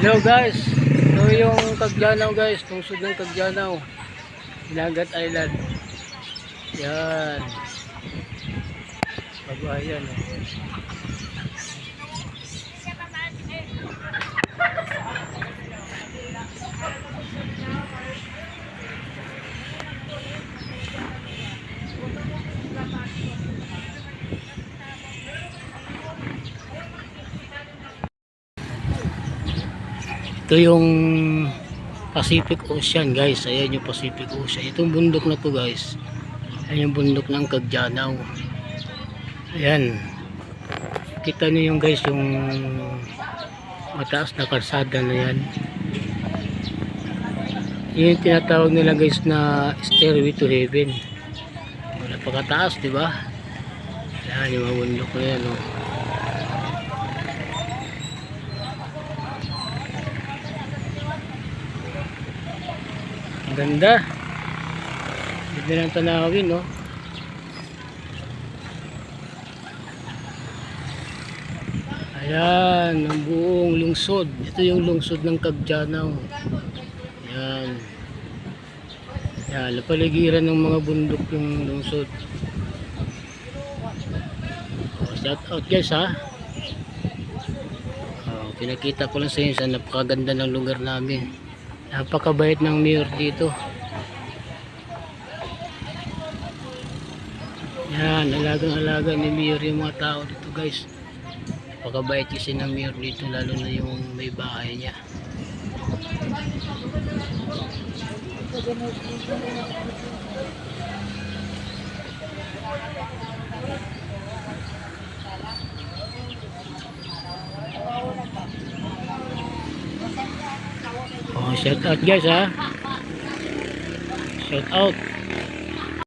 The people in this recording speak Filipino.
Hello guys, ito yung Kagjanaw guys, tungsod ng Kagjanaw. Ilagat Island. Yan. Kabayan. Oh. Ito yung Pacific Ocean guys. Ayan yung Pacific Ocean. Itong bundok na to guys. Ayan yung bundok ng Kagjanaw. Ayan. Kita niyo yung guys yung mataas na kalsada na yan. Yun yung tinatawag nila guys na stairway to heaven. Wala pagkataas, di ba? Ayan yung mga bundok na yan. Oh. Ang ganda. Ganda ng tanawin, no? Ayan, ang buong lungsod. Ito yung lungsod ng Kagjanaw. Ayan. Ayan, paligiran ng mga bundok yung lungsod. Oh, shout out guys ha. Oh, pinakita ko lang sa inyo sa napakaganda ng lugar namin. Napakabait ng mayor dito. Yan, alagang-alaga ni mayor yung mga tao dito guys. Napakabait kasi ng mayor dito lalo na yung may bahay niya. Oh, shout out guys ha. Shout out.